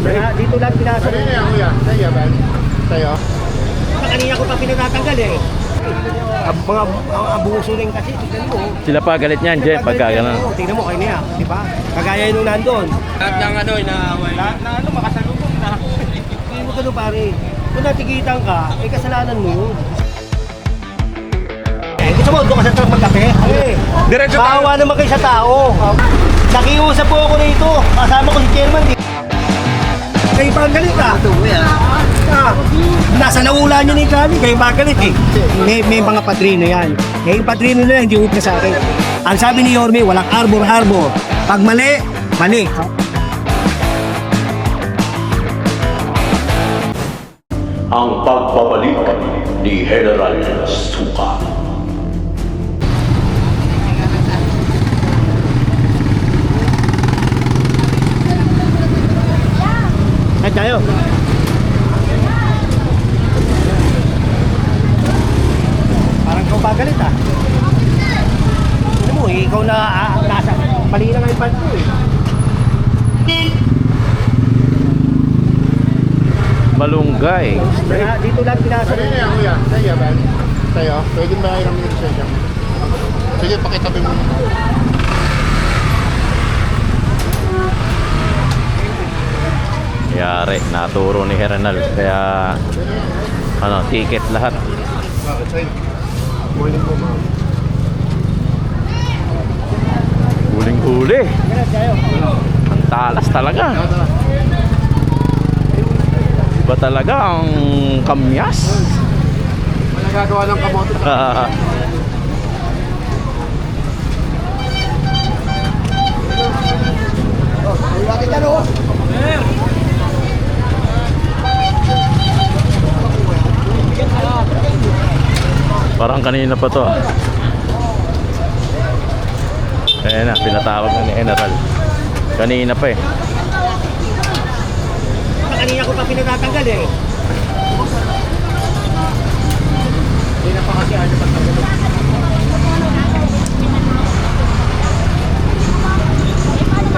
Kaya dito lang pinasok. Kanina yan, kuya. Sa'yo, Ben. Sa'yo. Sa kanina ko pa pinatatanggal eh. Ang mga abuso rin kasi, tignan mo. Sila pa galit niyan, Jen, pagka gano'n. Oo, Tingnan mo, kayo niya, di ba? Kagaya nung nandun. Lahat ng ano, inaaway. Na, na ano, makasalubong na. Hindi mo ganun pare. Kung natigitan ka, eh kasalanan mo. Eh, gusto mo, doon ka sa truck magkape? Eh, Diretso tayo. Bawa naman kayo sa tao. Nakiusap po ako rito. Kasama ko si chairman. Di. Kayo pa ang galit ah. Ah, nasa naula niyo ni Kami, kayo pa ang galit eh. May, may mga padrino yan. Eh, yung padrino na yan, hindi upna sa akin. Ang sabi ni Yorme, walang arbor-arbor. Pag mali, mali. ang pagbabalik ni General Suka. Kahit tayo. Parang ikaw pa galit ah. Ano mo, eh, ikaw na ah, nasa mali na nga yung pant mo eh. Malunggay. Kaya dito lang pinasok. Kanina yan, kuya. Sa'yo, Ben. Sa'yo. Pwede ba yung lisensya mo? Sige, pakitabi mo. Yari, naturo ni Herenal. Kaya, ano, ticket lahat. Kaya tayo. Ang talas talaga. Iba talaga ang kamyas. Wala gagawa ng kamote. Parang kanina pa to. Ayan na, pinatawag na ni General. Kanina pa eh. Kanina ko pa pinatatanggal eh. Hindi na pa kasi ano pagtanggal.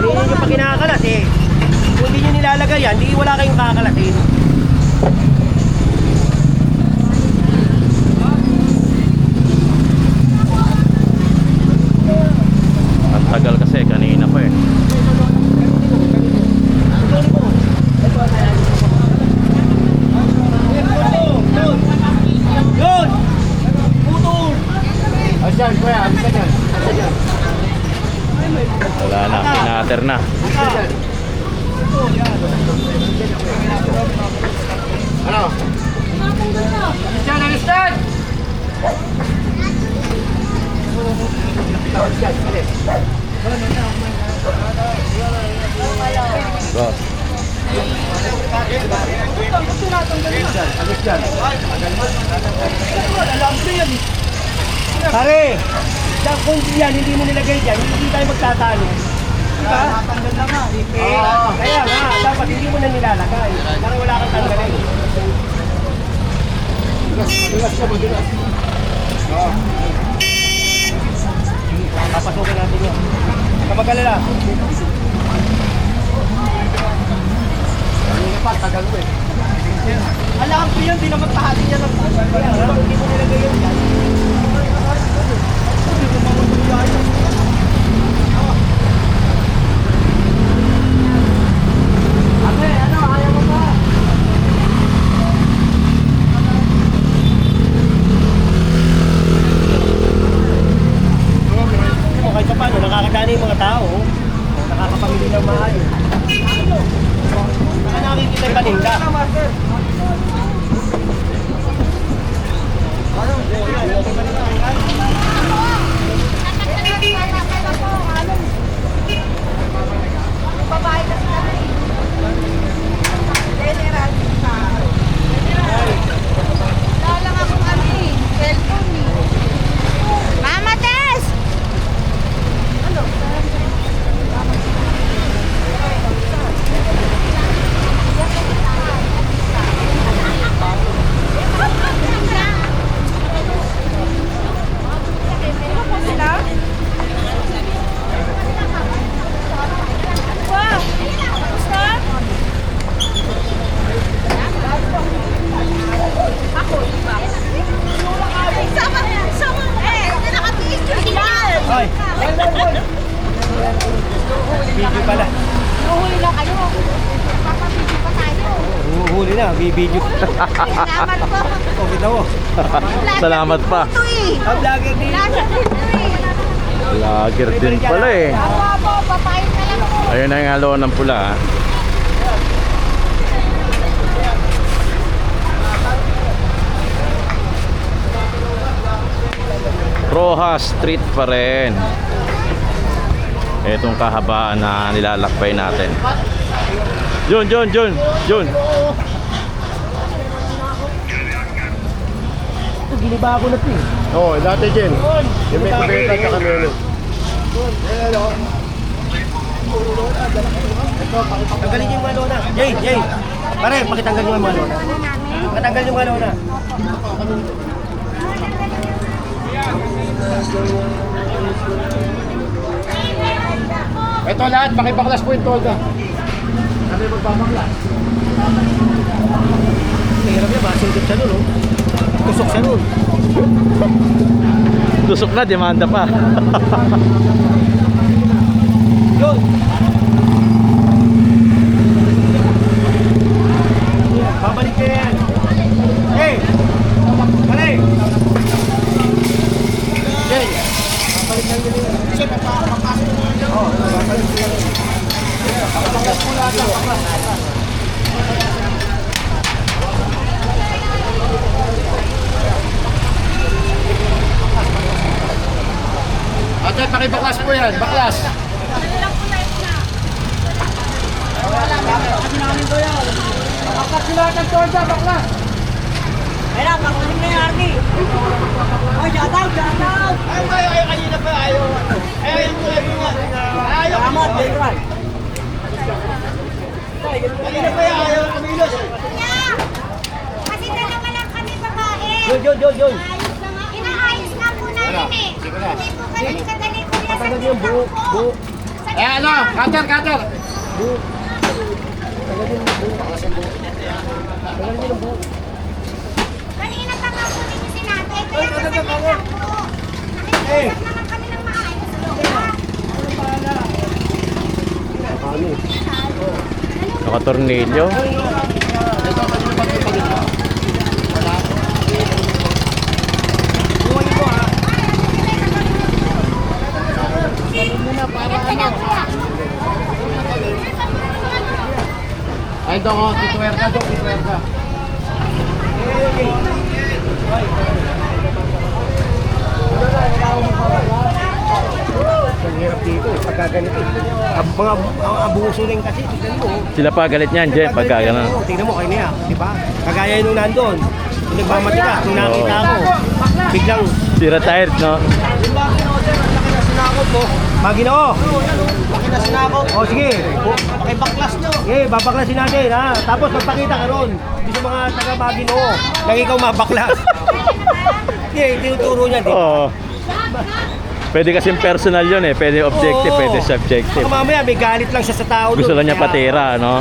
Kanina nyo pa kinakalat eh. Kung hindi nyo nilalagay yan, di wala kayong kakalatin. Ang tagal kasi, kanina pa eh. Yun! Putol! Asan, kuya? Alisa dyan. Alisa dyan. Wala na, pinater na. Ano? Diyan, alistan! Boss. Pare! Diyan, kung yan, hindi mo nilagay dyan, hindi tayo magtatalo. Diba? Natanggal na nga. Eh, kaya nga, dapat hindi mo na nilalagay. Para wala kang tanggalin. Dulas ka mo, dulas. Papasukin natin yan. Kamagalala. Kanina pa, tagal mo eh. Alam ko yan, di naman tahali yan ang hindi mo nilagay yan dyan. Ate, ano, ayaw mo ba? Mo kahit pa paano, nakakadani yung mga tao. Nakakapamili ng maayos. Saka nakikita yung paninda. Mama Tess! Huli na, bibidyo. Salamat po. O, kita mo. Salamat pa. Eh. Ang vlogger din. Lasa dito eh. Din pala eh. Ako, papayag na lang po. Ayun na yung halo ng pula. ah. Rojas Street pa rin. Itong kahabaan na nilalakbay natin. Jun, Jun, Jun, Jun. Ito, giniba ako na ito eh. Oo, oh, dati din. Yung may kubeta at menu. Tanggalin niyo yung mga lona. Jay, Jay. Pare, pakitanggal niyo yung mga lona. Patanggal yung mga lona. Ito lahat, pakibaklas po yung tolda. Kami magbabaklas. Mahirap yan, masundot siya nun, oh. Tusok siya nun. Na, demanda pa. Yun. Babalik ka yan. Hey! Pare! Jay, Ate, pakibaklas po yan. Baklas. Baklas sila ng tolda, baklas. Kaya, pakuling na yung Arnie. Oh, shout out, shout out. Ay, ay, ay, kanina pa ayaw. Ay, ayaw ko lang yung ayaw. Salamat, General. Kanina pa ayaw kumilos. Kuya! Kasi kami babae. Yun, yun, yun, yun. Ayos na nga. Inaayos nga po namin eh. Hindi po kami kadali kuya sa Patanggal yung buo, po. buo. Sa Eh ano, cutter, cutter. Kanina pa nga po ninyo sinate. Kaya sasabihin lang po. Nakikiusap naman kami ng maayos. Nakatornilyo. Ay, doon ko, tituwerka doon, tituwerka. Ang hirap dito, eh. Ang mga ang abuso rin kasi, tignan mo. oh. Sila pa galit niyan, Jen, pagka ganun. Oo, Tingnan mo, kayo niya, di ba? Kagaya nung nandun, nung nagmamatika, nung nakita ko, biglang, Si retired, no? yung Maginoo, sir, ang laki na sinakot mo. Maginoo! Laki na sinakot. O, sige. Pakibaklas nyo. Sige, babaklasin natin, ha? Tapos magpakita ka ron. Sa mga taga Maginoo, nang ikaw mabaklas. Sige, tinuturo niya? Oo. Pwede kasing personal yun eh. Pwede objective, Oo. pwede subjective. Baka mamaya may galit lang siya sa tao Gusto dun, lang niya kaya- patira, no?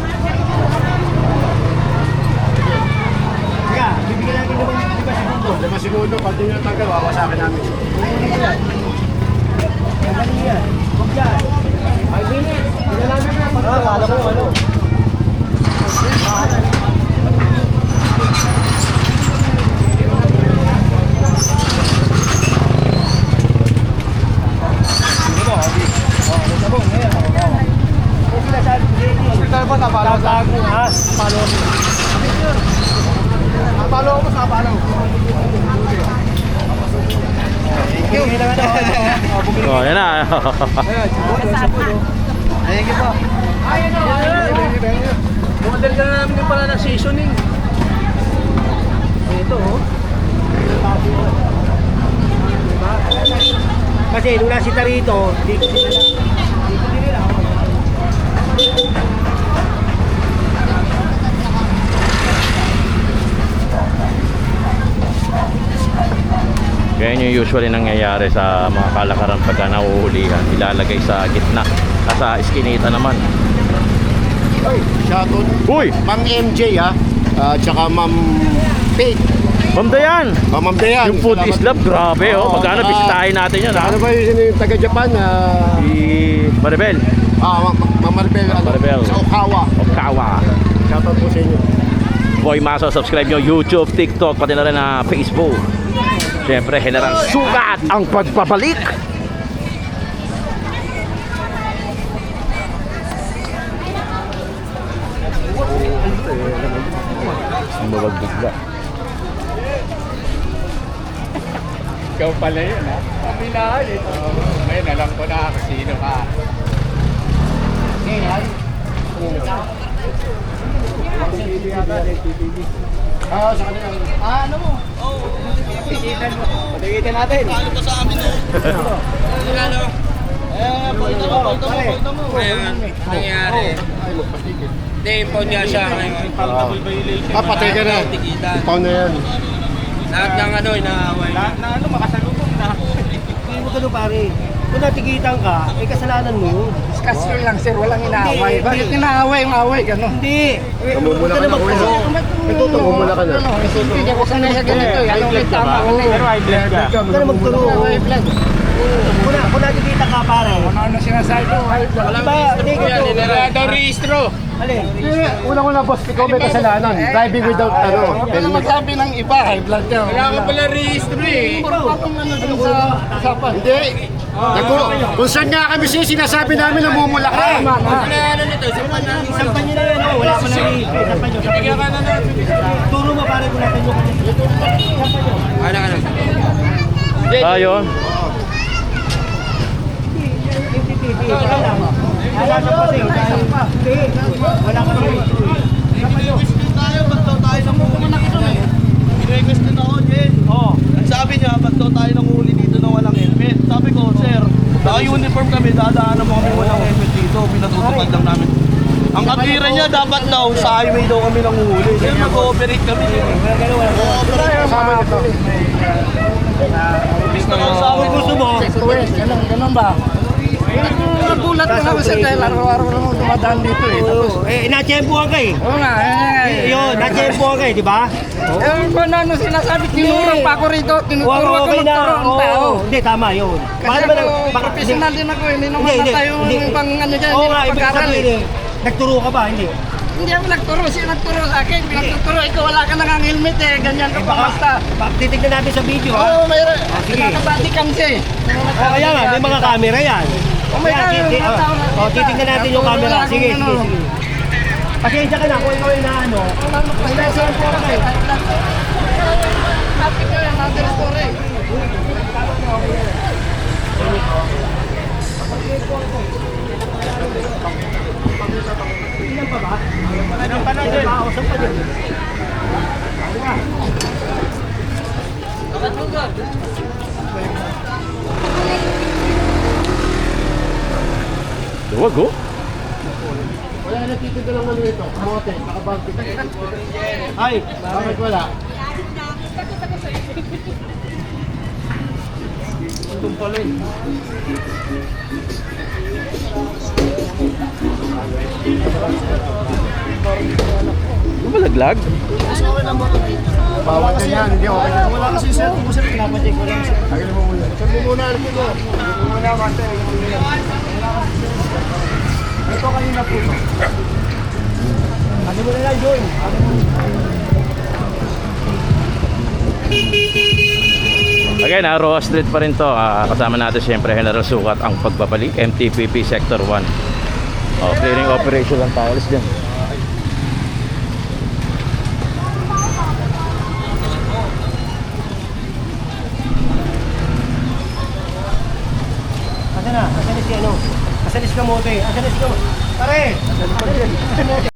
ba yung mga yan? Matagal ko na yan. Kaya baklas ko yan. Makaupo ko yan. Kanino yan? Ano Kanino? nangyari? Sina, ba't yun? Tangin sa loob yan. Sige, bibigyan natin naman yung iba segundo. Lima segundo, pag di nyo natanggal, wawasakin namin. Madali yan. Huwag yan. Five minutes. Tingnan namin na. Ah, kala ko ano. Ikaw ba, napalo sa Tatago ha? Palo. Napalo ako, napalo. Bumili lang ano. Oh, bumili. Oh, yan na. Ayan, sabon, sabon. Ayan, po. Model ka na namin na seasoning. Ito, oh. Diba? Kasi nung nasita rito, di ko nila. Di ko nila. Ganyan yung usually nangyayari sa mga kalakaran pagka nahuhulihan. Ilalagay sa gitna. At sa iskinita naman. Shoutout. Uy! Ma'am MJ ha. Ah, tsaka Ma'am Faith. Ma'am Dayan! Ah, Ma'am Dayan. Yung food salamat. is love, grabe oh. Oo, Magkano bisitahin natin yun ha? Ano ba yung, yung taga Japan? Ah, Si Maribel. ah, Ma- Ma- Ma'am Maribel. Ano, Maribel. Sa Okawa. Okawa. Shoutout po sa inyo. Boy Maso, subscribe nyo YouTube, TikTok, pati na rin na Facebook. Siyempre, General Sugat ang pagpapalik. Ang mabagbigla. Ikaw pala yun ha. Kapilaan ito. Ngayon alam ko na kung sino ka. Ah, sa kanila. Ah, ano mo? Oo. Tikitan mo. Patikitan natin. Ano pa sa amin oh? Eh, pakita mo, pakita mo, pakita mo. Ngayon, nangyari. Ay, magpatikit. Hindi, impound nga siya ngayon. Ah, patay ka na. Tikitan. Paano yan? Lahat ng ano, inaaway. Hindi mo ganun pare. Kung natikitan ka, eh kasalanan mo yun. Discussion lang sir, walang Hindi, inaaway. Bakit hindi. inaaway yung away, gano'n? Hindi. Eh, Tumumula ka na, uwi. Ito, tumumula ka na. Ano, hindi ako sanay sa ganito. Ang may tama ko na Pero high blood ka. Huwag ka na magturo. High blood. Kung, na, kung natikitan ka pare. Ano ano sinasabi blood. Diba, hindi ko to. Wala daw rehistro. Alin? Unang-una boss, ikaw may kasalanan. Driving without ano, ka na helmet. magsabi ng iba, high blood ka. Wala ka pala rehistro eh. Patong ano dun sa usapan. Hindi. Naku, kung saan nga kami siya, sinasabi namin namumula ka. Tama na. Wala ano nito, sampan na. Sampan nyo na yan, oh. Wala pa na rin. Sampan nyo, ka na na. Turo mo pare kung natin yung Sampan nyo. Wala ka lang. Ayun. MTTV, wala lang. Wala sa pati. Hindi. Wala ka naman. Sampan nyo. Request din ako, Jen. Oo. Ang sabi niya, ba't daw tayo nanguhuli dito ng walang helmet? Sabi ko, sir, naka-uniform kami, dadaanan mo kami walang helmet dito. Pinatutupad lang namin. Ang katwira niya, dapat daw sa highway daw kami nanguhuli. Sir, mag-ooperate kami. Wala ganun. Kasama nito. Kung gusto mo, ganun ba? Nagulat ko naman sa dahil araw-araw naman dumadaan dito eh. Tapos, Oo, eh, natsyempohan ka eh. oo nga, eh, eh. Yun, natsyempohan ka eh, di ba? Eh, kung ano ano sinasabi, tinurong pa ako rito, Oo, tinuturo ako okay na. magturo ang tao. Oo, hindi, tama yun. Kasi ako, ba nag- baka- professional din ako, hindi naman na tayo hindi. pang ano dyan, Oo hindi nga, na ibig pag-aral sabihin eh. eh. Nagturo ka ba? Hindi. Hindi ako nagturo, siya nagturo sa akin, pinagtuturo, ikaw wala ka nang helmet eh, ganyan ka Eh, pa basta. baka titignan natin sa video ha. Oo, mayroon. sige. Nakabody cam siya eh. O kaya nga, may mga camera yan. Oh my God, na- oh, titignan natin yung camera. lang Sige, sige, sige. Pasensya ka na kung ikaw yung naano. Pinasahan po ako eh. Happy ko yan, another story. Anong pa na dyan? Makausap pa dyan. Huwag oh. Wala na titid lang ano ito. Kamote, nakabangkit. Ay, Bakit wala? Ano ba laglag? Bawal ka yan, hindi okay na. wala kasi sir. Kung sir, pinapacheck ko lang. Tagay mo muna. Saan mo muna, ano mo? Ito kanina po. Ano mo na lang, John? Again, ah, Roa Street pa rin to. Ah, kasama natin siyempre General Sukat ang pagbabalik. MTPP Sector 1. Oh, clearing operation lang tayo. Alis dyan. Asan na si ano? Asan si Kamote? Kamote? Pare! Asan si Kamote?